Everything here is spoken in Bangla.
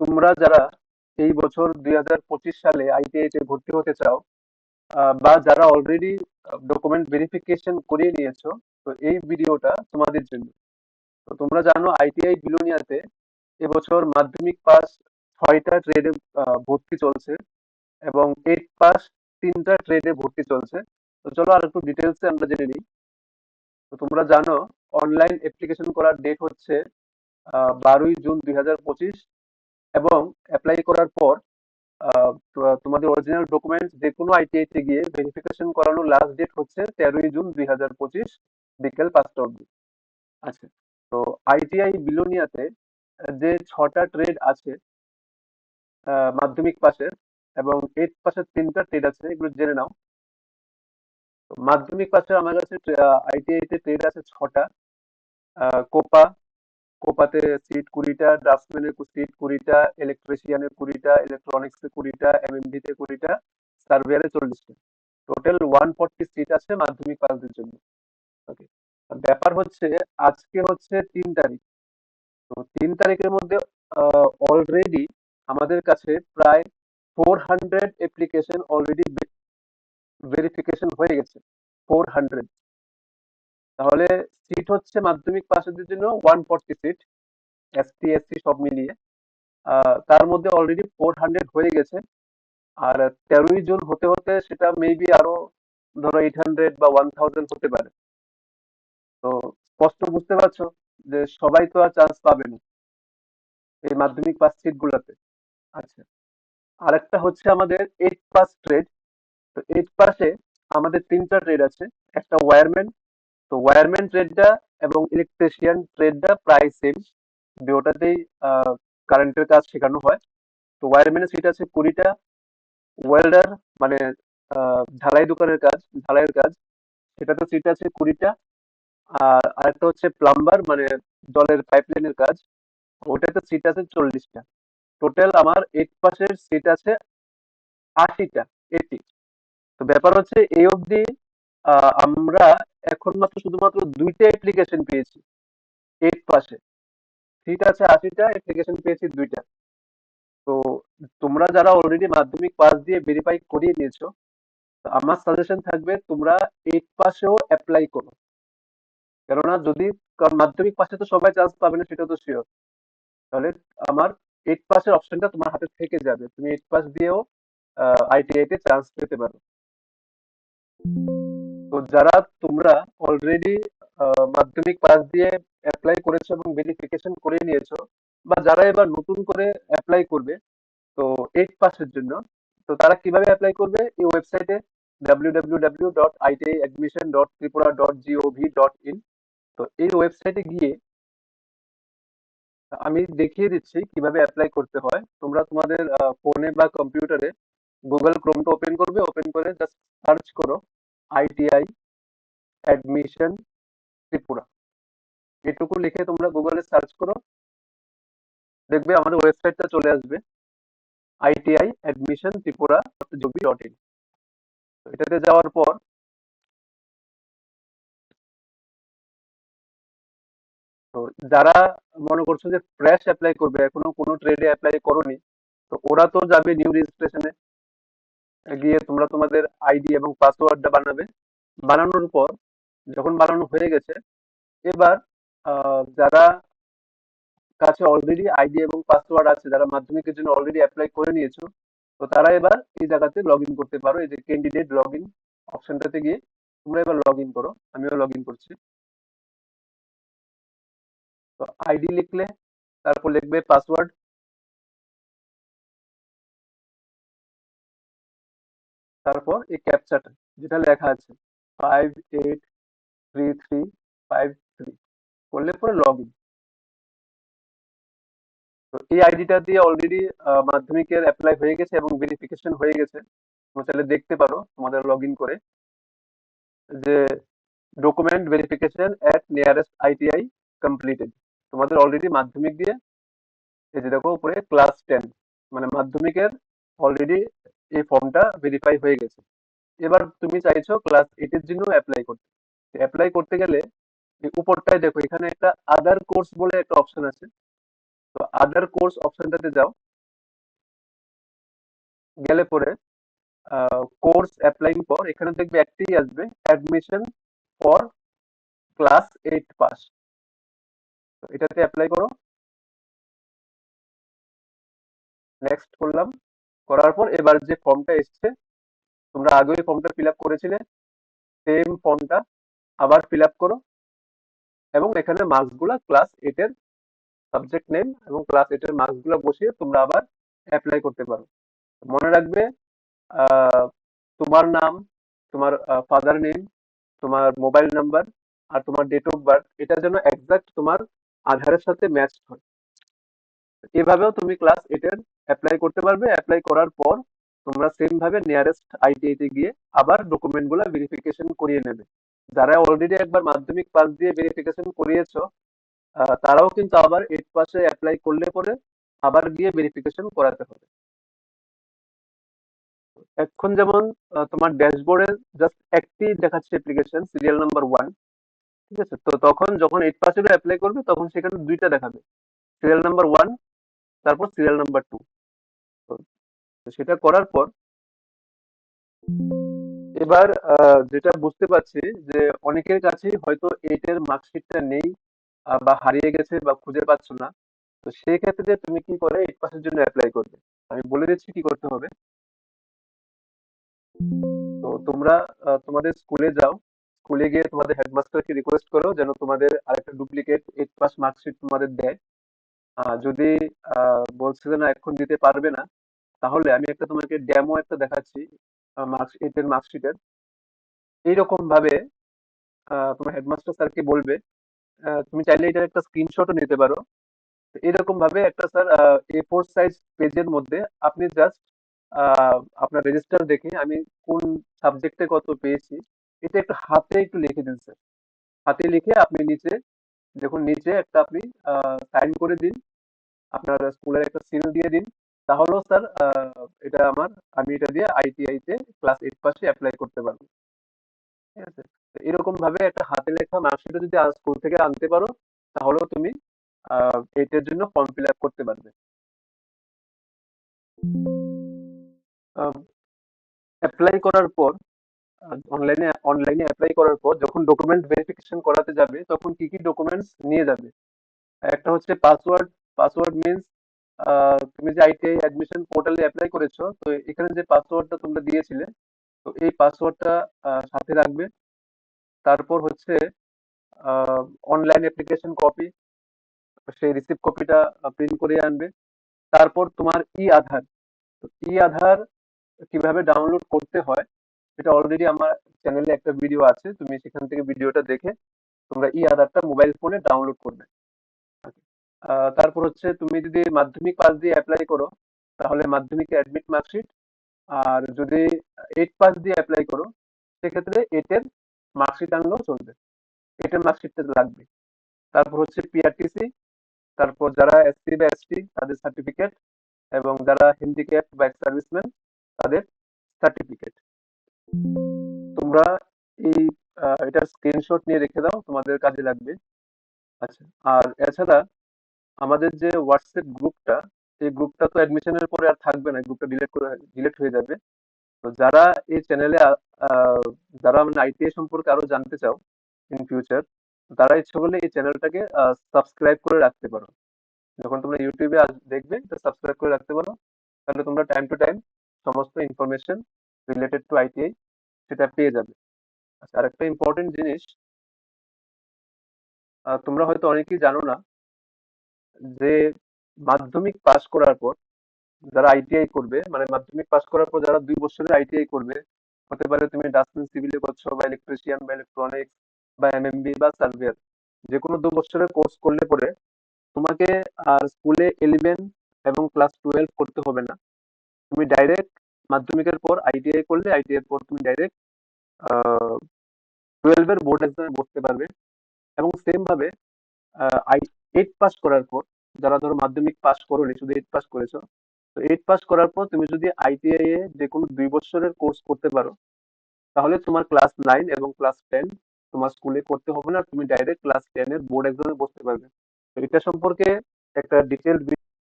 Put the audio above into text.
তোমরা যারা এই বছর দুই হাজার পঁচিশ সালে আইটিআই তে ভর্তি হতে চাও বা যারা অলরেডি ডকুমেন্ট ভেরিফিকেশন করিয়ে নিয়েছো, তো এই ভিডিওটা তোমাদের জন্য। তো তোমরা জানো আইটিআই বিলোনিয়াতে এবছর মাধ্যমিক পাস ছয়টা ট্রেডে ভর্তি চলছে এবং এইট পাস তিনটা ট্রেডে ভর্তি চলছে। তো চলো আর একটু ডিটেলসে আমরা জেনে নিই। তো তোমরা জানো অনলাইন অ্যাপ্লিকেশন করার ডেট হচ্ছে বারোই জুন দুই হাজার পঁচিশ। এবং অ্যাপ্লাই করার পর তোমাদের অরিজিনাল ডকুমেন্টস যে কোনো আইটিআই তে গিয়ে ভেরিফিকেশন করানোর লাস্ট ডেট হচ্ছে তেরোই জুন দুই হাজার পঁচিশ বিকেল পাঁচটা অবধি। আচ্ছা তো আইটিআই বিলোনিয়াতে যে ছটা ট্রেড আছে মাধ্যমিক পাশের এবং এইট পাশের তিনটা ট্রেড আছে, এগুলো জেনে নাও। মাধ্যমিক পাশে আমার কাছে আইটিআই তে ট্রেড আছে ছটা কোপা কোপাতে সিট কুড়িটা ড্রাফটম্যানের সিট কুড়িটা ইলেকট্রিশিয়ানের কুড়িটা ইলেকট্রনিক্সে কুড়িটা এমএমডি তে কুড়িটা সার্ভেয়ারে চল্লিশটা। টোটাল ওয়ান ফোরটি সিট আছে মাধ্যমিক পাসদের জন্য। ওকে ব্যাপার হচ্ছে, আজকে হচ্ছে তিন তারিখ। তো তিন তারিখের মধ্যে অলরেডি আমাদের কাছে প্রায় four hundred application already verification হয়ে গেছে। ফোর হান্ড্রেড তাহলে সিট হচ্ছে মাধ্যমিক পাশের জন্য one forty seat ST SC সব মিলিয়ে। তার মধ্যে অলরেডি ফোর হান্ড্রেড হয়ে গেছে। আর তেরোই জুন হতে হতে সেটা মেবি আরও ধরো এইট হান্ড্রেড বা ওয়ান থাউজেন্ড হতে পারে। তো স্পষ্ট বুঝতে পারছ যে সবাই তো আর চান্স পাবে না এই মাধ্যমিক পাস সিট গুলাতে। আচ্ছা আরেকটা হচ্ছে আমাদের এইট পাস ট্রেড তো এইট পাসে আমাদের তিনটা ট্রেড আছে। একটা ওয়্যারম্যান তো ওয়্যারম্যান ট্রেডটা এবং ইলেকট্রিশিয়ান ট্রেডটা প্রায় সেম দুটাতেই কারেন্টের কাজ শেখানো হয়। তো ওয়্যারম্যানের সিট আছে কুড়িটা। ওয়েল্ডার মানে ঢালাই দোকানের কাজ, ঢালাইয়ের কাজ। সেটাতে সিট আছে কুড়িটা। আর আরেকটা হচ্ছে প্লাম্বার মানে জলের পাইপলাইনের কাজ। ওটাতে সিট আছে চল্লিশটা। টোটাল আমার এক পাশের সিট আছে আশিটা এটি তো ব্যাপার হচ্ছে এই অবধি আমরা এখন মাত্র শুধুমাত্র দুইটা অ্যাপ্লিকেশন পেয়েছি এইট পাসে সিট আছে আশিটা অ্যাপ্লিকেশন পেয়েছি দুইটা। তো তোমরা যারা অলরেডি মাধ্যমিক পাস দিয়ে ভেরিফাই করিয়ে নিয়েছো আমার সাজেশন থাকবে তোমরা এইট পাসেও অ্যাপ্লাই করো। কেননা যদি মাধ্যমিক পাশে তো সবাই চান্স পাবে না সেটা তো শিওর তাহলে আমার এইট পাসের অপশনটা তোমার হাতে থেকে যাবে। তুমি এইট পাস দিয়েও আইটিআই তে চান্স পেতে পারো। তো যারা তোমরা অলরেডি মাধ্যমিক পাস দিয়ে অ্যাপ্লাই করেছ এবং ভেরিফিকেশন করে নিয়েছো বা যারা এবার নতুন করে অ্যাপ্লাই করবে, তো এইট পাসের জন্য, তো তারা কীভাবে অ্যাপ্লাই করবে? এই ওয়েবসাইটে www.itiadmission.tripura.gov.in তো এই ওয়েবসাইটে গিয়ে আমি দেখিয়ে দিচ্ছি কীভাবে অ্যাপ্লাই করতে হয়। তোমরা তোমাদের ফোনে বা কম্পিউটারে গুগল ক্রোমটা ওপেন করবে ওপেন করে জাস্ট সার্চ করো। ITI admission Tripura. এটুকু লিখে তোমরা গুগলে সার্চ করো। দেখবে আমাদের ওয়েবসাইটটা চলে আসবে। ITI admission Tripura GB dot in এটাতে যাওয়ার পর তো যারা মনে করছ যে ফ্রেশ অ্যাপ্লাই করবে, এখনও কোনো ট্রেডে অ্যাপ্লাই করোনি, তো ওরা তো যাবে নিউ রেজিস্ট্রেশনে গিয়ে তোমরা তোমাদের আইডি এবং পাসওয়ার্ডটা বানাবে। বানানোর পর যখন বানানো হয়ে গেছে, এবার যারা কাছে অলরেডি আইডি এবং পাসওয়ার্ড আছে, যারা মাধ্যমিকের জন্য অলরেডি অ্যাপ্লাই করে নিয়েছো, তো তারা এবার এই জায়গাতে লগ ইন করতে পারো। এই যে ক্যান্ডিডেট লগ ইন অপশনটাতে গিয়ে তোমরা এবার লগ ইন করো। আমিও লগ ইন করছি। তো আইডি লিখলে, তারপর লিখবে পাসওয়ার্ড তারপর এই ক্যাপচাটা যেটা লেখা আছে five eight three three five three করলে পরে লগ ইন তো এই আইডিটা দিয়ে অলরেডি মাধ্যমিকের অ্যাপ্লাই হয়ে গেছে এবং ভেরিফিকেশন হয়ে গেছে। তোমরা চাইলে দেখতে পারো তোমাদের লগ ইন করে। যে document verification at nearest ITI completed তোমাদের অলরেডি মাধ্যমিক দিয়ে, এই যে দেখো উপরে ক্লাস টেন মানে মাধ্যমিকের অলরেডি এই ফর্মটা ভেরিফাই হয়ে গেছে। এবার তুমি চাইছো ক্লাস এইটের জন্য অ্যাপ্লাই করতে। অ্যাপ্লাই করতে গেলে উপরটায় দেখো, এখানে একটা আদার কোর্স বলে একটা অপশন আছে। তো আদার কোর্স অপশনটাতে যাও। গেলে পরে কোর্স অ্যাপ্লাইং ফর এখানে দেখবে একটাই আসবে admission for class eight pass এটাতে অ্যাপ্লাই করো। নেক্সট করলাম। করার পর এবার যে ফর্মটা এসছে, তোমরা আগে ওই ফর্মটা ফিল আপ করেছিলে সেম ফর্মটা আবার ফিল আপ করো। এবং এখানে মার্কসগুলো ক্লাস এইটের সাবজেক্ট নেম এবং ক্লাস এইটের মার্কসগুলো বসিয়ে তোমরা আবার অ্যাপ্লাই করতে পারো। মনে রাখবে তোমার নাম, তোমার ফাদার নেম তোমার মোবাইল নাম্বার আর তোমার ডেট অফ বার্থ এটা যেন একজাক্ট তোমার আধারের সাথে ম্যাচ হয়। এভাবেও তুমি ক্লাস এইটের অ্যাপ্লাই করতে পারবে অ্যাপ্লাই করার পর তোমরা সেম ভাবে নিয়ারেস্ট আইটিআই তে গিয়ে আবার ডকুমেন্টগুলা ভেরিফিকেশন করিয়ে নেবে। যারা অলরেডি একবার মাধ্যমিক পাস দিয়ে ভেরিফিকেশন করিয়েছো তারাও কিন্তু আবার এইট পাসে অ্যাপ্লাই করলে পরে আবার গিয়ে ভেরিফিকেশন করাতে হবে। এখন যেমন তোমার ড্যাশবোর্ডে জাস্ট একটি দেখাচ্ছে অ্যাপ্লিকেশন সিরিয়াল নাম্বার ওয়ান ঠিক আছে? তো তখন যখন এইট পাসের অ্যাপ্লাই করবে, তখন সেখানে দুইটা দেখাবে। সিরিয়াল নাম্বার ওয়ান তারপর সিরিয়াল নাম্বার টু সেটা করার পর এবার যেটা বুঝতে পারছি যে অনেকের কাছেই হয়তো এইটের মার্কশিটটা নেই বা হারিয়ে গেছে বা খুঁজে পাচ্ছ না। তো সেই ক্ষেত্রে তুমি কি করে এইট পাসের জন্য অ্যাপ্লাই করবে? আমি বলে দিচ্ছি কি করতে হবে। তো তোমরা তোমাদের স্কুলে যাও, স্কুলে গিয়ে তোমাদের হেডমাস্টারকে রিকোয়েস্ট করো যেন তোমাদের আরেকটা ডুপ্লিকেট এইট পাস মার্কশিট তোমাদের দেয়। যদি বলছে যে না এখন দিতে পারবে না তাহলে আমি একটা তোমাকে ডেমো একটা দেখাচ্ছি মার্কস এইটের মার্কশিটের এইরকম ভাবে তোমার হেডমাস্টার স্যারকে বলবে তুমি চাইলে এটার একটা স্ক্রিনশটও নিতে পারো। এরকম ভাবে একটা স্যার এ ফোর সাইজ পেজের মধ্যে আপনি জাস্ট আপনার রেজিস্টার দেখে আমি কোন সাবজেক্টে কত পেয়েছি, এটা একটু হাতে একটু লিখে দিন স্যার হাতে লিখে আপনি নিচে, দেখুন নিচে একটা আপনি সাইন করে দিন। আপনার স্কুলের একটা সিল দিয়ে দিন। তাহলেও স্যার এটা আমার, আমি এটা দিয়ে আইটিআই তে ক্লাস এইট পাসে অ্যাপ্লাই করতে পারব। ঠিক আছে? এরকম ভাবে একটা হাতে লেখা মার্কশিটও যদি স্কুল থেকে আনতে পারো, তাহলেও তুমি এইটার জন্য ফর্ম ফিল আপ করতে পারবে। অ্যাপ্লাই করার পর অনলাইনে অনলাইনে অ্যাপ্লাই করার পর যখন ডকুমেন্ট ভেরিফিকেশন করাতে যাবে, তখন কি কি ডকুমেন্টস নিয়ে যাবে? একটা হচ্ছে পাসওয়ার্ড পাসওয়ার্ড মিনস তুমি যে আইটিআই অ্যাডমিশন পোর্টালে অ্যাপ্লাই করেছ, তো এখানে যে পাসওয়ার্ডটা তোমরা দিয়েছিলে, তো এই পাসওয়ার্ডটা সাথে রাখবে। তারপর হচ্ছে অনলাইন অ্যাপ্লিকেশন কপি সেই রিসিপ্ট কপিটা প্রিন্ট করে আনবে। তারপর তোমার ই আধার ই আধার কীভাবে ডাউনলোড করতে হয়, এটা অলরেডি আমার চ্যানেলে একটা ভিডিও আছে, তুমি সেখান থেকে ভিডিওটা দেখে তোমরা ই আধারটা মোবাইল ফোনে ডাউনলোড করবে। তারপর হচ্ছে তুমি যদি মাধ্যমিক পাস দিয়ে অ্যাপ্লাই করো, তাহলে মাধ্যমিকে অ্যাডমিট মার্কশিট আর যদি এইট পাস দিয়ে অ্যাপ্লাই করো, সেক্ষেত্রে এইটের মার্কশিট আনলেও চলবে। এইটের মার্কশিটটা লাগবে। তারপর হচ্ছে পিআরটিসি তারপর যারা এসসি বা এসটি তাদের সার্টিফিকেট এবং যারা হ্যান্ডিক্যাপ বা সার্ভিসম্যান তাদের সার্টিফিকেট তোমরা এই এটার স্ক্রিনশট নিয়ে রেখে দাও, তোমাদের কাজে লাগবে। আচ্ছা আর এছাড়া আমাদের যে হোয়াটসঅ্যাপ গ্রুপটা এই গ্রুপটা তো অ্যাডমিশনের পরে আর থাকবে না, গ্রুপটা ডিলেট করে ডিলেট হয়ে যাবে। তো যারা এই চ্যানেলে যারা মানে আইটিআই সম্পর্কে আরও জানতে চাও ইন ফিউচার তারা ইচ্ছে করলে এই চ্যানেলটাকে সাবস্ক্রাইব করে রাখতে পারো। যখন তোমরা ইউটিউবে দেখবে তো সাবস্ক্রাইব করে রাখতে পারো। তাহলে তোমরা টাইম টু টাইম সমস্ত ইনফরমেশন রিলেটেড টু আইটিআই সেটা পেয়ে যাবে। আচ্ছা আরেকটা ইম্পর্টেন্ট জিনিস তোমরা হয়তো অনেকেই জানো না যে মাধ্যমিক পাস করার পর যারা আইটিআই করবে মানে মাধ্যমিক পাস করার পর যারা দুই বছরের আইটিআই করবে, হতে পারে তুমি ডাস্টবিন সিভিলে করছ বা ইলেকট্রিশিয়ান বা ইলেকট্রনিক্স বা এমএমবি বা সার্ভেয়ার যে কোনো দু বছরের কোর্স করলে পরে তোমাকে আর স্কুলে ইলেভেন এবং ক্লাস টুয়েলভ করতে হবে না। তুমি ডাইরেক্ট মাধ্যমিকের পর আইটিআই করলে আইটিআই এর পর তুমি ডাইরেক্ট টুয়েলভ এর বোর্ড এক্সামে বসতে পারবে এবং সেম ভাবে আই এইট পাস করার পর, যারা ধরো মাধ্যমিক পাস করোনি, শুধু এইট পাস করেছ, তো এইট পাস করার পর তুমি যদি আইটিআই এ যে কোনো দুই বছরের কোর্স করতে পারো, তাহলে তোমার ক্লাস নাইন এবং ক্লাস টেন তোমার স্কুলে করতে হবে না, তুমি ডাইরেক্ট ক্লাস টেন এর বোর্ড এক্সামে বসতে পারবে। এটা সম্পর্কে একটা ডিটেল